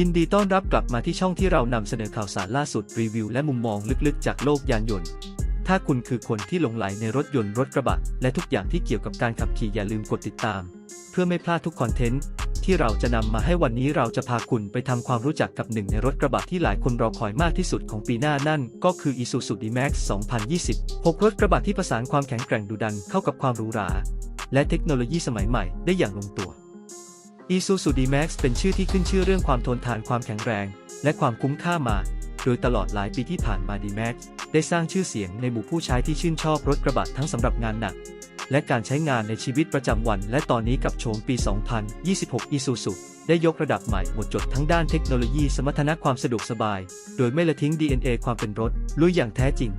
ยินดีต้อนรับกลับมาที่ช่องที่เรานำเสนอข่าวสารล่าสุดรีวิวและมุมมองลึกๆ จากโลกยานยนต์ ถ้าคุณคือคนที่หลงไหลในรถยนต์รถกระบะ และทุกอย่างที่เกี่ยวกับการขับขี่อย่าลืมกดติดตาม เพื่อไม่พลาดทุกคอนเทนต์ที่เราจะนำมาให้วันนี้เราจะพาคุณไปทำความรู้จักกับหนึ่งในรถกระบะที่หลายคนรอคอยมากที่สุดของปีหน้านั่น ก็คือ Isuzu D-Max 2020 6 รถกระบะที่ประสานความแข็งแกร่งดุดันเข้ากับความหรูหรา และเทคโนโลยีสมัยใหม่ได้อย่างลงตัว Isuzu D-Max เป็นชื่อที่ขึ้นชื่อเรื่องความทนทานความแข็งแรง และความคุ้มค่ามา โดยตลอดหลายปีที่ผ่านมา D-Max ได้สร้างชื่อเสียงในหมู่ผู้ใช้ที่ชื่นชอบรถกระบะทั้งสำหรับงานหนัก และการใช้งานในชีวิตประจำวัน และตอนนี้กับโฉมปี 2026 Isuzu ได้ยกระดับใหม่หมดจดทั้งด้านเทคโนโลยีสมรรถนะความสะดวกสบาย โดยไม่ละทิ้ง DNA ความเป็นรถลุยอย่างแท้จริง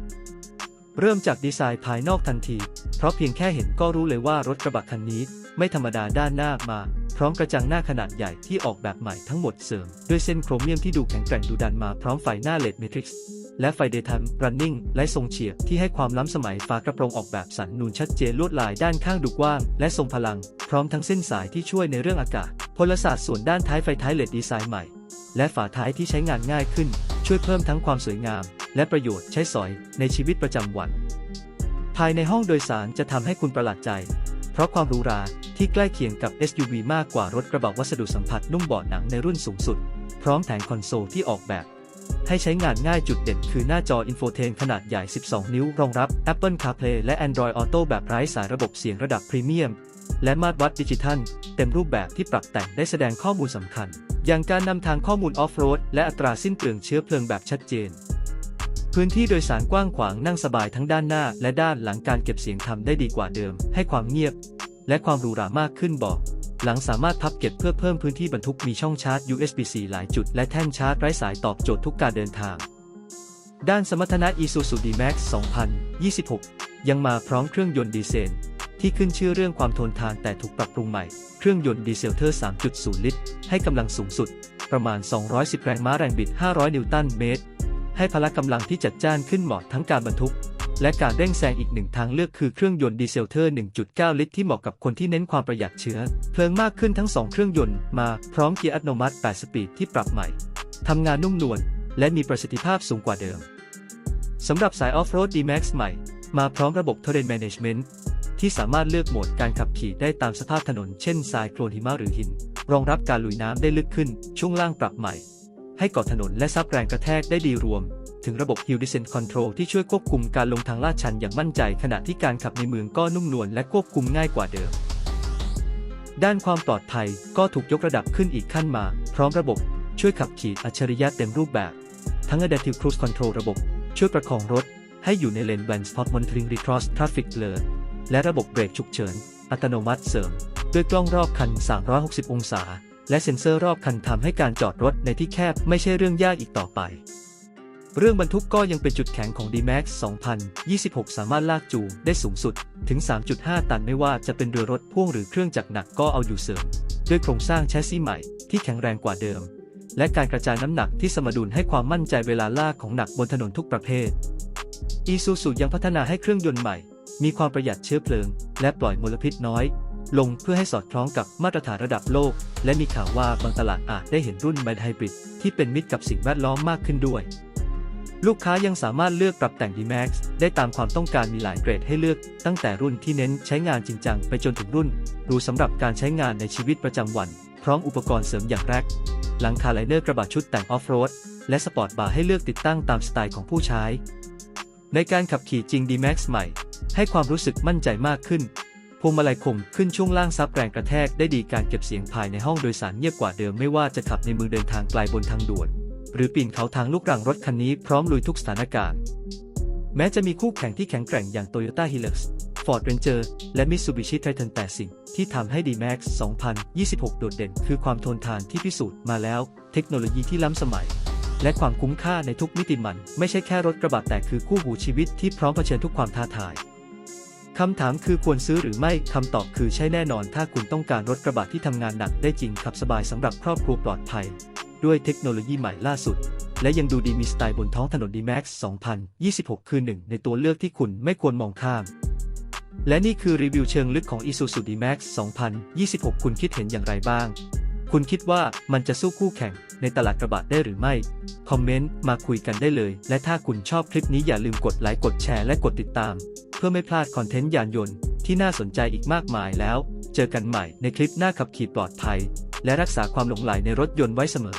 เริ่มจากดีไซน์ภายนอกทันที เพราะเพียงแค่เห็นก็รู้เลยว่ารถกระบะคันนี้ ไม่ธรรมดาด้านหน้ามา พร้อมกระจังหน้าขนาดใหญ่ที่ออกแบบใหม่ทั้งหมดเสริม ด้วยเส้นโครเมียมที่ดูแข็งแกร่งดูดันมาพร้อมไฟหน้าเลดเมทริกซ์และไฟเดย์ i m รันนิ่งและทรงเฉียบที่ให้ความล้ำสมัยฝากระโปรงออกแบบสันนูนชัดเจนลวดลายด้านข้างดูกว้าง และทรงพลัง พร้อมทั้งเส้นสายที่ช่วยในเรื่องอากาศพลศาสตร์ส่วนด้านท้ายไฟท้ายเลดดีไซน์ใหม่ และฝาท้ายที่ใช้งานง่ายขึ้น ช่วยเพิ่มทั้งความสวยงาม และประโยชน์ใช้สอยในชีวิตประจำวัน ภายในห้องโดยสารจะทำให้คุณประหลาดใจ เพราะความหรูหราที่ใกล้เคียงกับ SUV มากกว่ารถกระบะวัสดุสัมผัสนุ่มเบาะหนังในรุ่นสูงสุด พร้อมแผงคอนโซลที่ออกแบบ ให้ใช้งานง่ายจุดเด่นคือหน้าจออินโฟเทนขนาดใหญ่ 12 นิ้ว รองรับ Apple CarPlay และ Android Auto แบบไร้สายระบบเสียงระดับพรีเมียม และมาตรวัดดิจิทัล เต็มรูปแบบที่ปรับแต่งได้แสดงข้อมูลสำคัญ อย่างการนำทางข้อมูลออฟโรดและอัตราสิ้นเปลืองเชื้อเพลิงแบบชัดเจน พื้นที่โดยสารกว้างขวางนั่งสบายทั้งด้านหน้า และด้านหลังการเก็บเสียงทำได้ดีกว่าเดิม ให้ความเงียบ และความหรูหรามากขึ้นบอก หลังสามารถพับเก็บเพื่อเพิ่มพื้นที่บรรทุกมีช่องชาร์จ USB-C หลายจุด และแท่นชาร์จไร้สายตอบโจทย์ทุกการเดินทาง ด้านสมรรถนะ Isuzu D-Max 2026 ยังมาพร้อมเครื่องยนต์ดีเซลที่ขึ้นชื่อเรื่องความทนทานแต่ถูกปรับปรุงใหม่ เครื่องยนต์ดีเซลเทอร์ 3.0 ลิตร ให้กำลังสูงสุด ประมาณ 210 แรงม้าแรงบิด 500 นิวตันเมตร ให้พละกำลังที่จัดจ้านขึ้นเหมาะทั้งการบรรทุก และการเร่งแซงอีกหนึ่งทางเลือกคือเครื่องยนต์ดีเซลเทอร์ 1.9 ลิตรที่เหมาะกับคนที่เน้นความประหยัดเชื้อ เพลิงมากขึ้นทั้ง 2 เครื่องยนต์มาพร้อมเกียร์อัตโนมัติ 8 สปีดที่ปรับใหม่ทำงานนุ่มนวลและมีประสิทธิภาพสูงกว่าเดิมสำหรับสายออฟโรด D-Max ใหม่ มาพร้อมระบบ Terrain Management ที่สามารถเลือกโหมดการขับขี่ได้ตามสภาพถนน เช่นทรายโคลนหิมะหรือหิน รองรับการลุยน้ำได้ลึกขึ้น ช่วงล่างปรับใหม่ ให้เกาะถนนและซับแรงกระแทกได้ดีรวม ถึงระบบ Hill Descent Control ที่ช่วยควบคุมการลงทางลาดชันอย่างมั่นใจ ขณะที่การขับในเมืองก็นุ่มนวลและควบคุมง่ายกว่าเดิม ด้านความปลอดภัยก็ถูกยกระดับขึ้นอีกขั้นมา พร้อมระบบช่วยขับขี่อัจฉริยะเต็มรูปแบบ ทั้ง Adaptive Cruise Control ระบบ ช่วยประคองรถ ให้อยู่ในเลน Blind Spot Monitoring Recross Traffic Alert และระบบเบรกฉุกเฉิน อัตโนมัติเสริม ด้วยกล้องรอบคัน 360 องศา และเซ็นเซอร์รอบคันทำให้การจอดรถในที่แคบไม่ใช่เรื่องยากอีกต่อไป เรื่องบรรทุกก็ยังเป็นจุดแข็งของ D-Max 2026 สามารถลากจูงได้สูงสุดถึง 3.5 ตันไม่ว่าจะเป็นเรือรถพ่วงหรือเครื่องจักรหนักก็เอาอยู่เสริม ด้วยโครงสร้างแชสซีใหม่ที่แข็งแรงกว่าเดิม และการกระจายน้ำหนักที่สมดุลให้ความมั่นใจเวลาลากของหนักบนถนนทุกประเภท Isuzu ยังพัฒนาให้เครื่องยนต์ใหม่ มีความประหยัดเชื้อเพลิง และปล่อยมลพิษน้อย ลงเพื่อให้สอดคล้องกับมาตรฐานระดับโลก และมีข่าวว่าบางตลาดอาจได้เห็นรุ่นไบไฮบริดที่เป็นมิตรกับสิ่งแวดล้อมมากขึ้นด้วย ลูกค้ายังสามารถเลือกปรับแต่ง D-Max ได้ตามความต้องการมีหลายเกรดให้เลือกตั้งแต่รุ่นที่เน้นใช้งานจริงจังไปจนถึงรุ่นรูสำหรับการใช้งานในชีวิตประจำวัน พร้อมอุปกรณ์เสริมอย่างแรก หลังคาไลเนอร์กระบะชุดแต่งออฟโรดและสปอร์ตบาร์ให้เลือกติดตั้งตามสไตล์ของผู้ใช้ ในการขับขี่จริง D-Max ใหม่ ให้ความรู้สึกมั่นใจมากขึ้น พวงมาลัยคมขึ้นช่วงล่างซับแรงกระแทกได้ดีการเก็บเสียงภายในห้องโดยสารเงียบกว่าเดิมไม่ว่าจะขับในเมืองเดินทางไกลบนทางด่วน หรือปีนเขาทางลูกรังรถคันนี้พร้อมลุยทุกสถานการณ์ แม้จะมีคู่แข่งที่แข็งแกร่งอย่าง Toyota Hilux Ford Ranger และ Mitsubishi Triton แต่สิ่งที่ทำให้ D-Max 2026 โดดเด่น คือความทนทานที่พิสูจน์มาแล้ว เทคโนโลยีที่ล้ำสมัย และความคุ้มค่าในทุกมิติมัน ไม่ใช่แค่รถกระบะแต่คือคู่หูชีวิตที่พร้อมเผชิญทุกความท้าทาย คำถามคือควรซื้อหรือไม่ คำตอบคือใช่แน่นอน ถ้าคุณต้องการรถกระบะที่ทำงานหนักได้จริงขับสบายสำหรับครอบครัวปลอดภัย ด้วยเทคโนโลยีใหม่ล่าสุด และยังดูดีมีสไตล์บนท้องถนน D-Max 2026 คือหนึ่งในตัวเลือกที่คุณไม่ควรมองข้าม และนี่คือรีวิวเชิงลึกของ Isuzu D-Max 2026 คุณคิดเห็นอย่างไรบ้าง คุณคิดว่ามันจะสู้คู่แข่งในตลาดกระบะได้หรือไม่ คอมเมนต์มาคุยกันได้เลย และถ้าคุณชอบคลิปนี้อย่าลืมกดไลค์กดแชร์และกดติดตาม เพื่อไม่พลาดคอนเทนต์ยานยนต์ที่น่าสนใจอีกมากมายแล้ว เจอกันใหม่ในคลิปหน้าขับขี่ปลอดภัย และรักษาความหลงไหลในรถยนต์ไว้เสมอ